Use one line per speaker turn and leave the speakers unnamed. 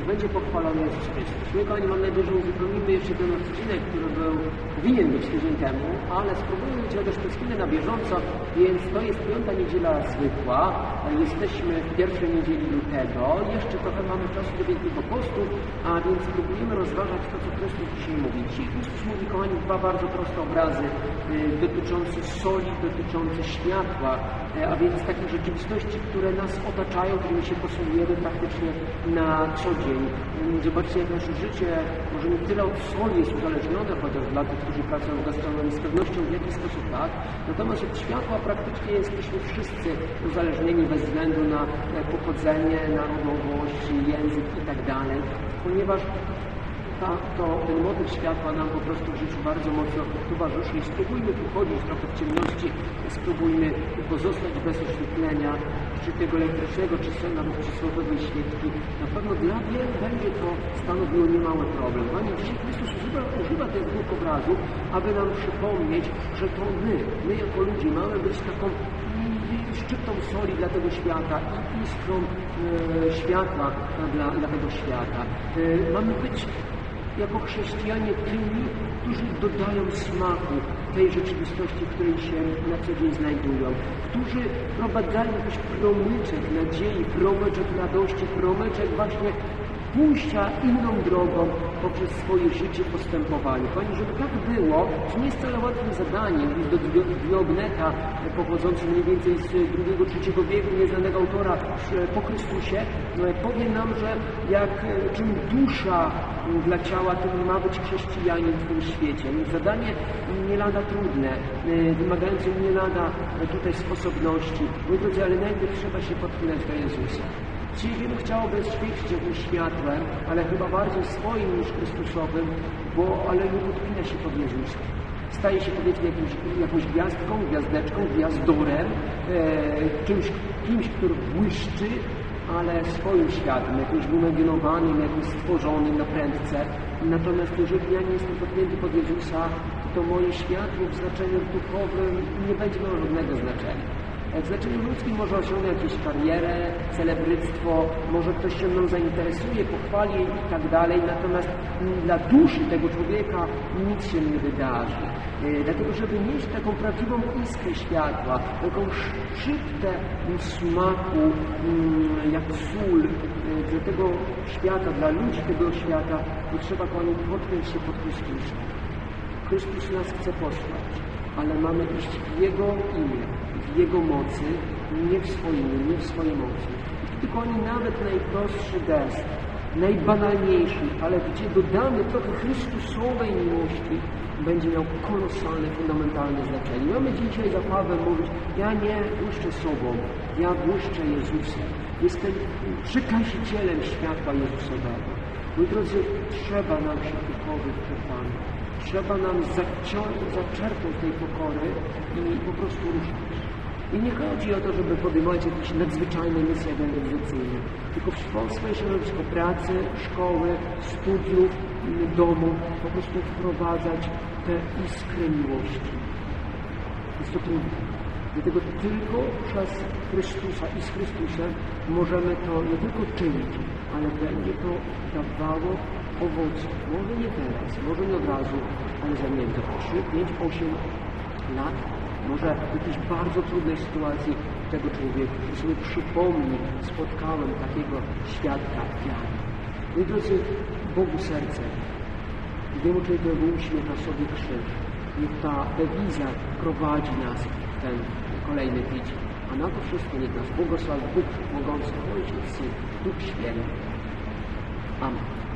Niech będzie pochwalony Jezus Chrystus. My, kochani, mam nadzieję, że uzupełnimy jeszcze ten odcinek, który był, powinien być tydzień temu, ale spróbujmy być też Pryskiny na bieżąco, więc to jest piąta niedziela zwykła. Jesteśmy w pierwszej niedzieli lutego. Jeszcze trochę mamy czasu do Wielkiego Postu, a więc próbujemy rozważać to, co Chrystus dzisiaj mówi. Dzisiaj Chrystus mówi, kochani, dwa bardzo proste obrazy y, dotyczące soli, dotyczące światła, y, a więc takich rzeczywistości, które nas otaczają, którymi się posługujemy praktycznie na co dzień. Zobaczcie, jak nasze życie? Może nie tyle od soli jest uzależnione, chociaż dla tych, którzy pracują w gastronomii z pewnością w jakiś sposób tak, natomiast od światła praktycznie jesteśmy wszyscy uzależnieni bez względu na pochodzenie, narodowość, język i tak ponieważ to, ten motyw światła nam po prostu w życiu bardzo mocno towarzyszy i spróbujmy tu chodzić trochę w ciemności, spróbujmy pozostać bez oświetlenia, czy tego elektrycznego, czy nawet przysłowiowej świeczki. Na pewno dla wielu będzie to stanowiło niemały problem. Panie, dzisiaj Chrystus używa, używa tych dwóch obrazów, aby nam przypomnieć, że to my, my jako ludzie mamy być taką szczyptą soli dla tego świata i iskrą e, światła dla, dla tego świata. E, mamy być jako chrześcijanie tymi, którzy dodają smaku tej rzeczywistości, w której się na co dzień znajdują, którzy prowadzają jakiś promyczek nadziei, promyczek radości, promyczek właśnie pójścia inną drogą poprzez swoje życie, postępowanie. Pani, żeby tak było, to nie jest wcale łatwym zadaniem. Do Dio- Diogneta, e, pochodzący mniej więcej z II-III wieku, nieznanego autora e, po Chrystusie, e, powie nam, że jak czym dusza dla ciała, tym ma być chrześcijanin w tym świecie. Więc zadanie nie lada trudne, wymagające nie lada tutaj sposobności. Moi drodzy, ale najpierw trzeba się podpinać do Jezusa. Wielu chciałoby świecić jakimś światłem, ale chyba bardziej swoim niż Chrystusowym, bo ale nie podpina się pod Jezusa. Staje się powiedzmy jakąś gwiazdką, gwiazdeczką, gwiazdorem, e, czymś, kimś, który błyszczy, ale swoim światem, jakimś wymaginowanym, jakimś stworzonym na prędce. Natomiast jeżeli ja nie jestem podpięty pod Jezusa, to moje światło w znaczeniu duchowym nie będzie miało żadnego znaczenia. W znaczeniu ludzkim może osiągnąć jakąś karierę, celebryctwo, może ktoś się mną zainteresuje, pochwali i tak dalej, natomiast dla duszy tego człowieka nic się nie wydarzy. E, Dlatego, żeby mieć taką prawdziwą iskrę światła, taką szczyptę smaku, mm, jak sól e, dla tego świata, dla ludzi tego świata, to trzeba kochani podpiąć się pod Chrystusa. Chrystus nas chce posłać, ale mamy iść w Jego imię, w Jego mocy, nie w swoim, nie w swojej mocy. Tylko oni nawet najprostszy gest, najbanalniejszy, ale gdzie dodamy trochę Chrystusowej miłości, będzie miał kolosalne, fundamentalne znaczenie. Mamy dzisiaj za Pawłem mówić, ja nie błyszczę sobą, ja błyszczę Jezusem. Jestem przykazicielem światła Jezusowego. Moi drodzy, trzeba nam się duchowych przepłynąć. Trzeba nam zaczerpnąć tej pokory i po prostu ruszyć. I nie chodzi o to, żeby podejmować jakieś nadzwyczajne misje ewangelizacyjne, tylko w swo- swoje środowisko pracy, szkoły, studiów, domu po prostu wprowadzać te iskry miłości. Jest to trudne. Dlatego tylko przez Chrystusa i z Chrystusem możemy to nie tylko czynić, ale będzie to dawało owoce. Może nie teraz, może nie od razu, ale za nie wiem, za 3, 5, 8 lat, może w jakiejś bardzo trudnej sytuacji tego człowieka, który sobie przypomni, spotkałem takiego świadka wiary. Moi drodzy, Bogu serce, drugiemu człowiekowi uśmiecha sobie krzyż. Niech ta dewiza prowadzi nas w ten kolejny tydzień. A na to wszystko niech nas błogosławi Bóg mogący, Ojciec, Syn, Duch Święty. Amen.